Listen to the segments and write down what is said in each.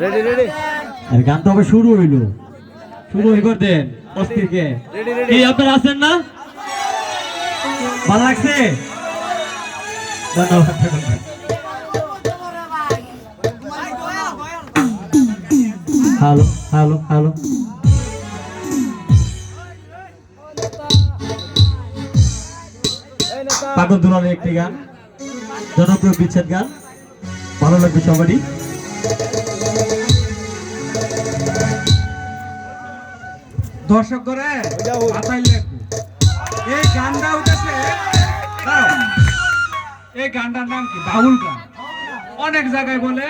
Ready ready আর গান তো আবার শুরু হইল। শুরু হই করতেন অস্থিরকে। Ready, ready. কি আপনারা আছেন না? ভালো লাগছে? ধন্যবাদ। হ্যালো হ্যালো হ্যালো পাগল দুলালের একটি গান। জনপ্রিয় বিচ্ছেদ গান। ভালো লাগবে সবারই। দর্শক করে এই গানটা দাঁড়াও। এই গানটার নাম কি? বাউল গান। অনেক জায়গায় বলে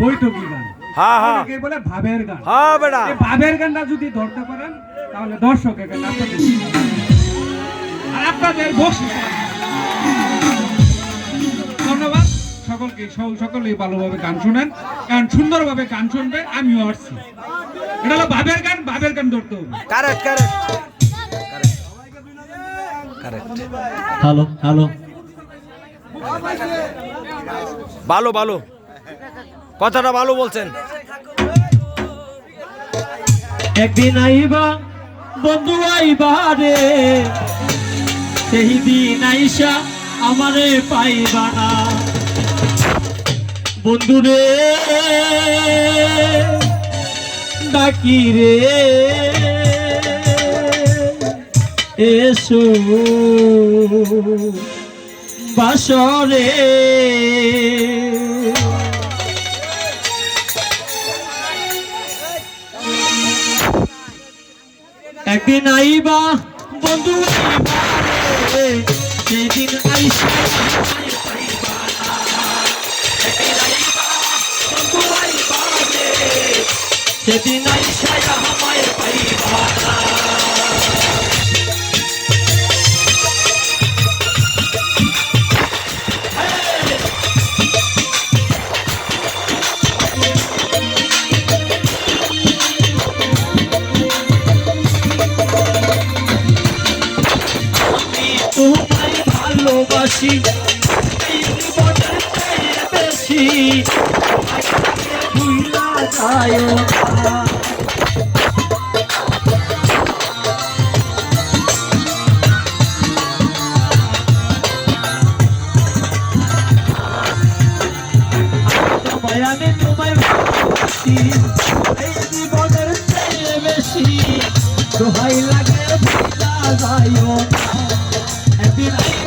বৈঠকি গান। হ্যাঁ হ্যাঁ বলে ভাবের গান। হ্যাঁ বেটা। ভাবের গানটা যদি ধরতে পারেন তাহলে দর্শক এখানে আপনাদের আর আপনাদের ধন্যবাদ। সকলকে সক- সকলেই ভালোভাবে গান শুনেন। কারণ সুন্দরভাবে গান শুনবে আমিও আসছি। এটা হলো ভাবের গান ভাবের গান ধরতে হবে। Correct correct correct hello hello ভালো ভালো। কথাটা ভালো বলছেন। একদিন আইবা, বন্ধু আইবা রে। সেই দিন আইসা আমারে পাইবা না। বন্ধু রে, ডাকি রে। এসো, বাসরে। একদিন আইবা বন্ধু সেদিন আইসা সেদিন আইসা যায় না আমি এই জীবনের চেয়ে বেশি। দোহাই লাগে না। একদিন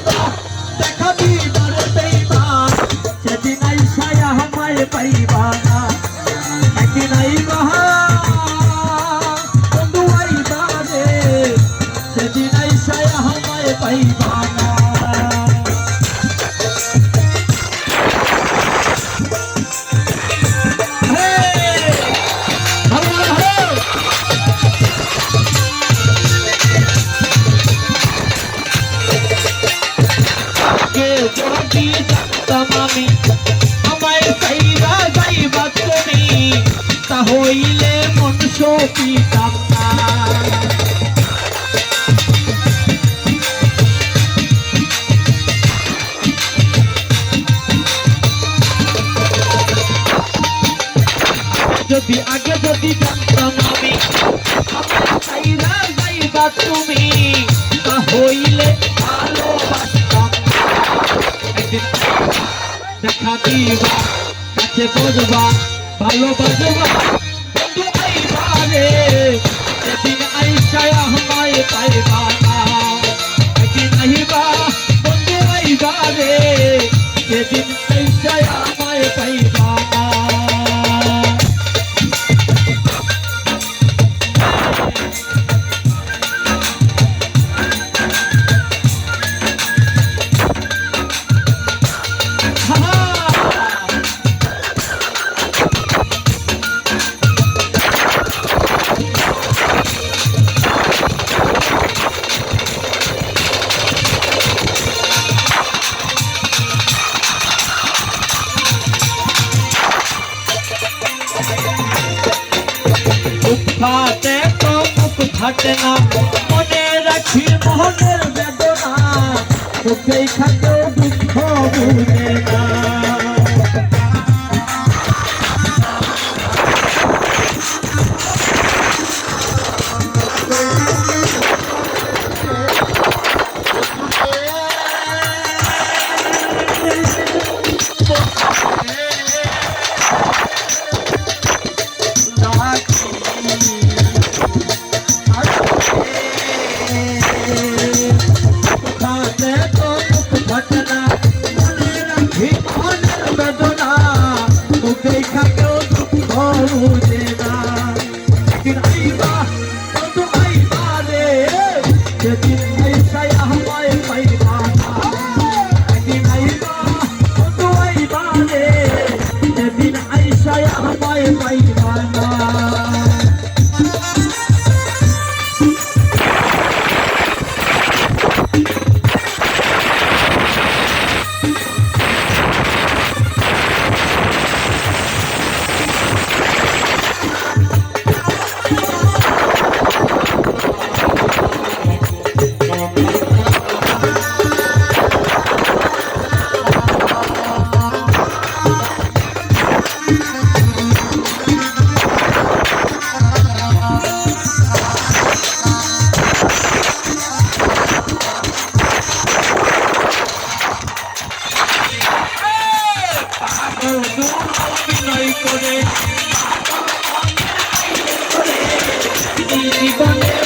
জানতাম আমি। আমায় চাইবা যাইবা তুমি, তা হইলে মন সপিতাম যদি আগে যদি জানতাম আমি চাইবা যাইবা তুমি છે તો જ વાહ ભાલો બાજુ খাটে না মনে রাখি মনের বেদনা। খাটো দুঃখ বুঝে